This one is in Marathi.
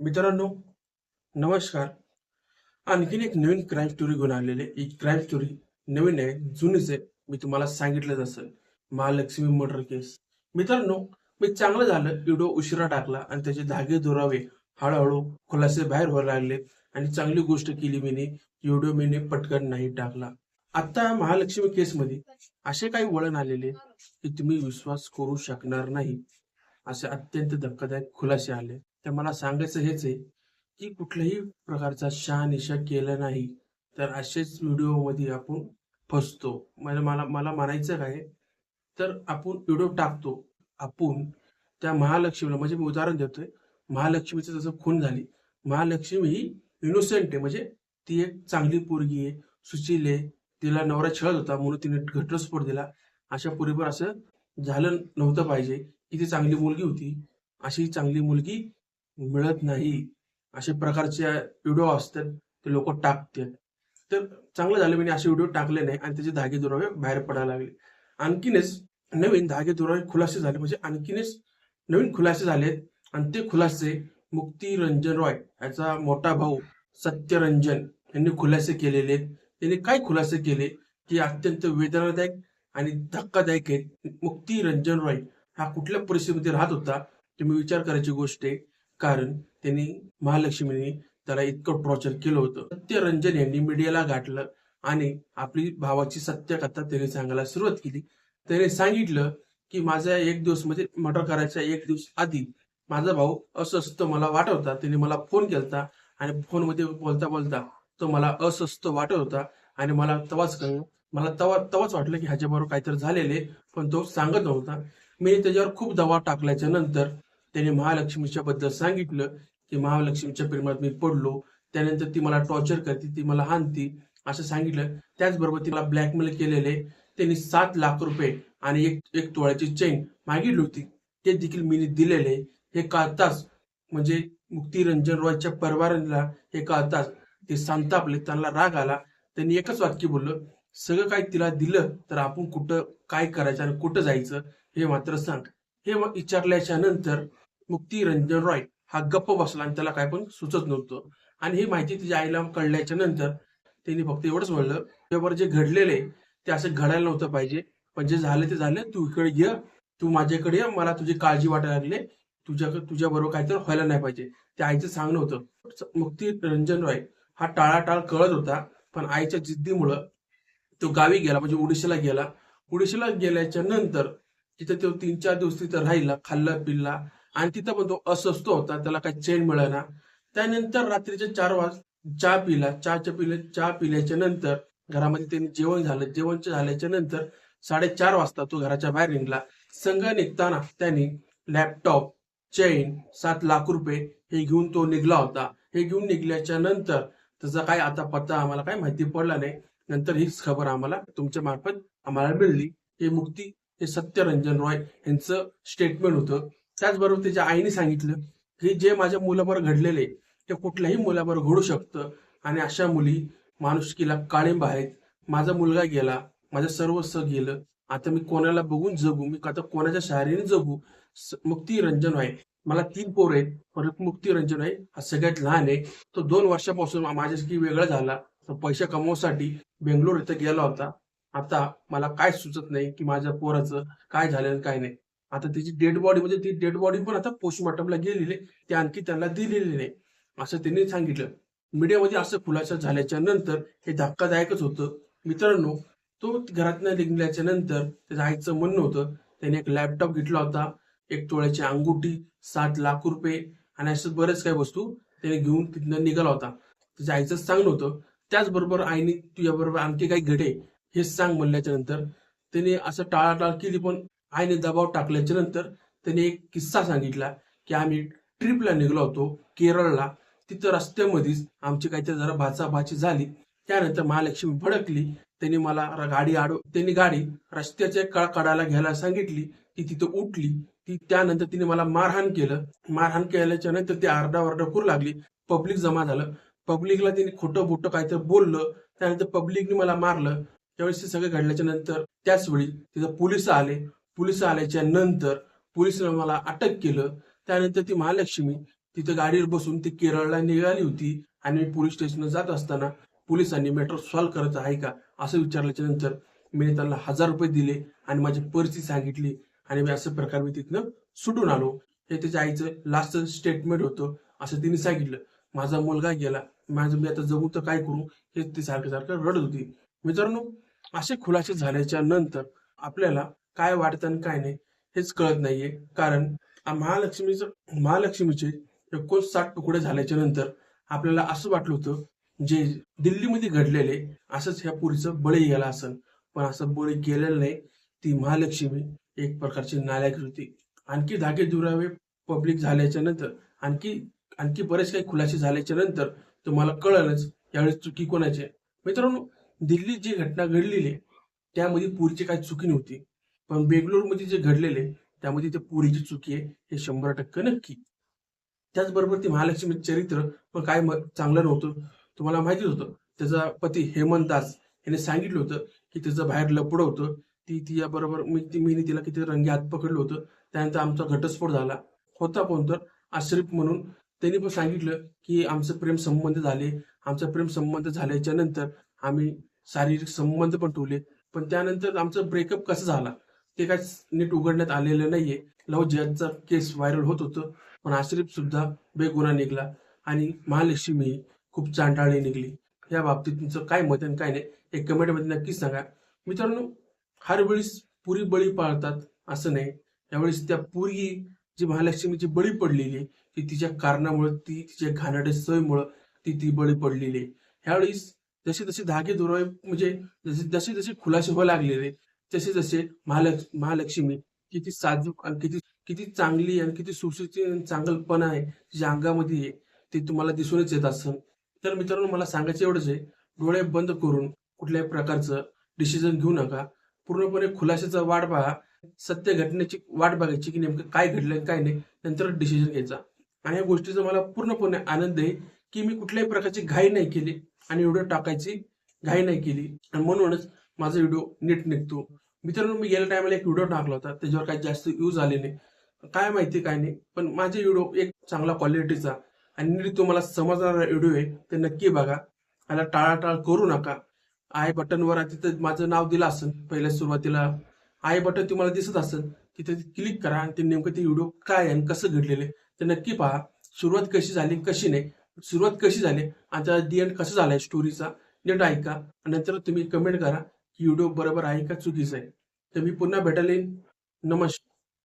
मित्रांनो नमस्कार. आणखीन एक नवीन क्राईम स्टोरी घेऊन आलेले ही क्राईम स्टोरी नवीन आहे जुनीच आहे. मी तुम्हाला सांगितलंच असेल महालक्ष्मी मर्डर केस मित्रांनो मी चांगलं झालं व्हिडिओ उशिरा टाकला आणि त्याचे धागे दुरावे हळूहळू खुलासे बाहेर व्हायला लागले आणि चांगली गोष्ट केली मीने व्हिडिओ मीने पटकन नाही टाकला. आता महालक्ष्मी केसमध्ये असे काही वळण आलेले की तुम्ही विश्वास करू शकणार नाही. असे अत्यंत धक्कादायक खुलासे आले. तर मला सांगायचं हेच आहे की कुठल्याही प्रकारचा शहानिशा केला नाही तर असेच व्हिडिओमध्ये आपण फसतो. मला मला मला म्हणायचं काय तर आपण व्हिडिओ टाकतो. आपण त्या महालक्ष्मीला म्हणजे मी उदाहरण देतोय महालक्ष्मीचं जसं खून झाली महालक्ष्मी ही इनोसेंट आहे. म्हणजे ती एक चांगली पोरगी आहे सुशील आहे तिला नवरा छळत होता म्हणून तिने घटस्फोट दिला. अशा पुरेपूर असं झालं नव्हतं पाहिजे की ती चांगली मुलगी होती. अशी चांगली मुलगी मिळत नाही अशा प्रकारचे व्हिडिओ असतात ते लोक टाकतात. तर चांगलं झालं मी असे व्हिडिओ टाकले नाही आणि त्याचे धागे दुरावे बाहेर पडायला लागले. आणखीनच नवीन धागे दुरावे खुलासे झाले म्हणजे आणखीनच नवीन खुलासे झालेत आणि ते खुलासे मुक्ती रंजन रॉय याचा मोठा भाऊ सत्यरंजन यांनी खुलासे केलेले आहेत. त्यांनी काय खुलासे केले? की अत्यंत वेदनादायक आणि धक्कादायक आहेत. मुक्ती रंजन रॉय हा कुठल्या परिस्थितीमध्ये राहत होता? तुम्ही विचार करायची गोष्ट आहे. कारण त्यांनी महालक्ष्मीने त्याला इतकं टॉर्चर केलं होतं. सत्यरंजन यांनी मीडियाला गाठलं आणि आपली भावाची सत्यकथा त्यांनी सांगायला सुरुवात केली. त्याने सांगितलं की माझा एक दिवस म्हणजे मटर करायच्या एक दिवस आधी माझा भाऊ अस्वस्थ मला वाटवता. होता त्याने मला फोन केलता आणि फोनमध्ये बोलता बोलता तो मला अस्वस्थ वाटत होता आणि मला तवाच कळलं मला तवा तवाच वाटलं की ह्याच्याबरोबर काहीतरी झालेले पण तो सांगत नव्हता. मी त्याच्यावर खूप दबाव टाकल्याच्या नंतर त्याने महालक्ष्मीच्या बद्दल सांगितलं की महालक्ष्मीच्या प्रेमात मी पडलो. त्यानंतर ती मला टॉर्चर करते ती मला हानती असं सांगितलं. त्याचबरोबर तिला ब्लॅकमेल केलेले त्यांनी सात लाख रुपये आणि एक एक तोळ्याची चेन मागितली होती. ते देखील मी दिलेले. हे कळताच म्हणजे मुक्ती रंजन रॉयच्या परवारांना हे कळताच ते संतापले त्यांना राग आला. त्यांनी एकच वाक्य बोललं सगळं काय तिला दिलं तर आपण कुठं काय करायचं आणि कुठं जायचं हे मात्र सांग. हे विचारल्याच्या नंतर मुक्ती रंजन रॉय हा गप्प बसला आणि त्याला काय पण सुचत नव्हतं. आणि ही माहिती तिच्या आईला कळल्याच्या नंतर त्यांनी फक्त एवढंच म्हणलं त्यावर जे घडलेले ते असं घडायला नव्हतं पाहिजे. पण जे झालं ते झालं. तू इकडे ये. तू माझ्याकडे ये. मला तुझी काळजी वाटायला लागले. तुझ्या तुझ्या बरोबर काहीतरी व्हायला नाही पाहिजे. त्या आईचं सांगणं होतं. मुक्ती रंजन रॉय हा टाळाटाळ कळत होता पण आईच्या जिद्दीमुळं तो गावी गेला म्हणजे उडीशीला गेला. ओडिशाला गेल्याच्यानंतर तिथे तो तीन चार दिवस तिथं राहिला खाल्ला पिल्ला. आणि तिथं पण तो अस्वस्थ होता त्याला काही चेन मिळाला. त्यानंतर रात्रीच्या चार वाज चहा पिला. चहाच्या पिल्या चहा पिल्याच्या नंतर घरामध्ये त्यांनी जेवण झालं. जेवण झाल्याच्यानंतर साडेचार वाजता तो घराच्या बाहेर निघला. संघ निघताना त्यांनी लॅपटॉप चेन सात लाख रुपये हे घेऊन तो निघला होता. हे घेऊन निघल्याच्या नंतर त्याचा काय आता पत्ता आम्हाला काय माहिती पडला नाही. नंतर हीच खबर आम्हाला तुमच्या मार्फत आम्हाला मिळली. हे मुक्ती हे सत्यरंजन रॉय यांचं स्टेटमेंट होतं. त्याचबरोबर त्याच्या आईने सांगितलं की जे माझ्या मुलावर घडलेले ते कुठल्याही मुलावर घडू शकतं. आणि अशा मुली माणुसकीला काळिंब आहेत. माझा मुलगा गेला माझं सर्वस्व गेलं. आता मी कोणाला बघून जगू? मी आता कोणाच्या शहरीने जगू? मुक्ती रंजन आहे मला तीन पोर आहेत. परत मुक्ती रंजन आहे हा सगळ्यात लहान आहे. तो दोन वर्षापासून माझ्यासाठी वेगळा झाला. तो पैसे कमवण्यासाठी बेंगलोर इथं गेला होता. आता मला काय सुचत नाही की माझ्या पोराचं काय झालं काय नाही. आता त्याची डेड बॉडी म्हणजे ती डेड बॉडी पण आता पोस्टमॉर्टमला गेलेली आहे. ते आणखी त्यांना दिलेली नाही. असं त्यांनी सांगितलं. मीडियामध्ये असं खुलासा झाल्याच्यानंतर हे धक्कादायकच होतं. मित्रांनो तो घरातनं निघल्याच्या नंतर त्याचं आईचं म्हणणं होतं. त्याने एक लॅपटॉप घेतला होता. एक तोळ्याची अंगुठी सात लाख रुपये आणि असं बरेच काही वस्तू त्याने घेऊन तिथनं निघाला होता. त्याच्या आईचं सांगणं होतं. त्याचबरोबर आईने तुझ्याबरोबर आणखी काही घडे हे सांग म्हणल्याच्या नंतर त्याने असं टाळाटाळ केली पण आईने दबाव टाकल्याच्या नंतर त्याने एक किस्सा सांगितला की आम्ही ट्रिपला निघलो होतो केरळला. तिथं रस्त्यामध्येच आमची काहीतरी जरा भाचाभाची झाली. त्यानंतर महालक्ष्मी भडकली. त्यांनी मला गाडी आडव त्यांनी गाडी रस्त्याच्या कळ कडाला घ्यायला सांगितली ती तिथं उठली. ती त्यानंतर तिने मला मारहाण केलं. मारहाण केल्याच्यानंतर ती आरडाओरडा करू लागली. पब्लिक जमा झालं. पब्लिकला तिने खोटं बोटं काहीतरी बोललं. त्यानंतर पब्लिकने मला मारलं. त्यावेळेस ते सगळं घडल्याच्या नंतर त्याच वेळी तिथं पोलीस आले. पोलीस आल्याच्यानंतर पोलिसनं मला अटक केलं. त्यानंतर ती महालक्ष्मी तिथं गाडीवर बसून ती केरळला निघाली होती आणि मी पोलीस स्टेशनला जात असताना पोलिसांनी मॅटर सॉल्व्ह करायचं आहे का असं विचारल्याच्या नंतर मी त्यांना हजार रुपये दिले आणि माझी परिस्थिती सांगितली आणि मी असं प्रकार मी तिथनं सुटून आलो. हे त्याच्या आईचं लास्ट स्टेटमेंट होतं असं तिने सांगितलं. माझा मुलगा गेला. माझं मी आता जगू तर काय करू? हे ती सारखं सारखं रडत होती. मित्रांनो असे खुलासे झाल्याच्यानंतर आपल्याला काय वाटतं आणि काय नाही हेच कळत नाहीये. कारण महालक्ष्मीचं महालक्ष्मीचे एकोणसाठ तुकडे झाल्याच्यानंतर आपल्याला असं वाटलं होतं जे दिल्लीमध्ये घडलेले असंच ह्या पुरीचं बळी गेला असन. पण असं बळी गेलेलं नाही ती महालक्ष्मी एक प्रकारची नालायक होती. आणखी धागे दुरावे पब्लिक झाल्याच्यानंतर आणखी आणखी बरेच काही खुलासे झाल्याच्यानंतर तुम्हाला कळलंच यावेळेस चुकी कोणाची मित्रांनो दिल्लीत जी घटना घडलेली त्यामध्ये पुरीची काही चुकी नव्हती. पण बेंगलोरमध्ये जे घडलेले त्यामध्ये ते पुरीची चुकी आहे हे शंभर टक्के नक्की. त्याचबरोबर ती महालक्ष्मी चरित्र पण काय म- चांगलं नव्हतं. तुम्हाला माहितीच होतं त्याचा पती हेमंत दास याने सांगितलं होतं की त्याचं बाहेर लपड होतं. ती तिच्या बरोबर मी ती मीने तिला किती रंगी हात पकडलं होतं. त्यानंतर आमचा घटस्फोट झाला. होता कोण तर आश्रिफ म्हणून. त्यांनी पण सांगितलं की आमचं प्रेम संबंध झाले. आमचा प्रेम संबंध झाल्याच्यानंतर आम्ही शारीरिक संबंध पण ठेवले. पण त्यानंतर आमचं ब्रेकअप कसं झाला? ते काय नीट उघडण्यात आलेलं नाहीये. लव जिहादचा केस व्हायरल होत होतं पण आश्रिफ सुद्धा बेगुन्हा निघला आणि महालक्ष्मी खूप चांडाळी निघली. या बाबतीत तुमचं काय मत आणि काय नाही एक कमेंटमध्ये नक्कीच सांगा. मित्रांनो हर वेळेस पुरी बळी पाळतात असं नाही. यावेळेस त्या पुरी जी महालक्ष्मीची बळी पडलेली ती तिच्या कारणामुळे ती तिच्या घाणेरड्या सवयीमुळं ती ती बळी पडलेली आहे. ह्यावेळेस जसे जसे धागे दुरावे म्हणजे जसे जसे जसे खुलासे व्हायला लागलेले जसे जसे महालक्ष महालक्ष्मी किती साजूक आणि किती किती चांगली आणि किती सुशिक्षित आणि चांगलपणा आहे तिच्या अंगामध्ये आहे ते तुम्हाला दिसूनच येत असं तर मित्रांनो मला सांगायचं एवढंच आहे डोळे बंद करून कुठल्याही प्रकारचं डिसिजन घेऊ नका. पूर्णपणे खुलाशाचा वाट पहा. सत्य घटनेची वाट बघायची की नेमकं काय घडलं काय नाही नंतर डिसिजन घ्यायचा. आणि या गोष्टीचा मला पूर्णपणे आनंद आहे की मी कुठल्याही प्रकारची घाई नाही केली आणि एवढं टाकायची घाई नाही केली. आणि म्हणूनच माझा व्हिडिओ नीट निघतो. मित्रांनो मी गेल्या टायमाला एक व्हिडिओ टाकला होता. त्याच्यावर काही जास्त व्ह्यूज आले नाही. काय माहिती काय नाही. पण माझे व्हिडिओ एक चांगला क्वालिटीचा आणि नीट तुम्हाला समजणारा व्हिडिओ आहे. ते नक्की बघा. याला टाळाटाळ करू नका. आय बटनवर तिथं माझं नाव दिलं असेल. पहिल्या सुरुवातीला आय बटन तुम्हाला दिसत असेल. तिथे क्लिक करा आणि ते नेमकं ते व्हिडिओ काय आहे आणि कसं घडलेले ते नक्की पहा. सुरुवात कशी झाली कशी नाही. सुरुवात कशी झाली आणि त्याचा डी एंड कसं झालाय स्टोरीचा नीट ऐका. आणि नंतर तुम्ही कमेंट करा. व्हिडिओ बरोबर आहे का चुकीचं आहे? तर मी पुन्हा भेटायला येईन. नमस्कार.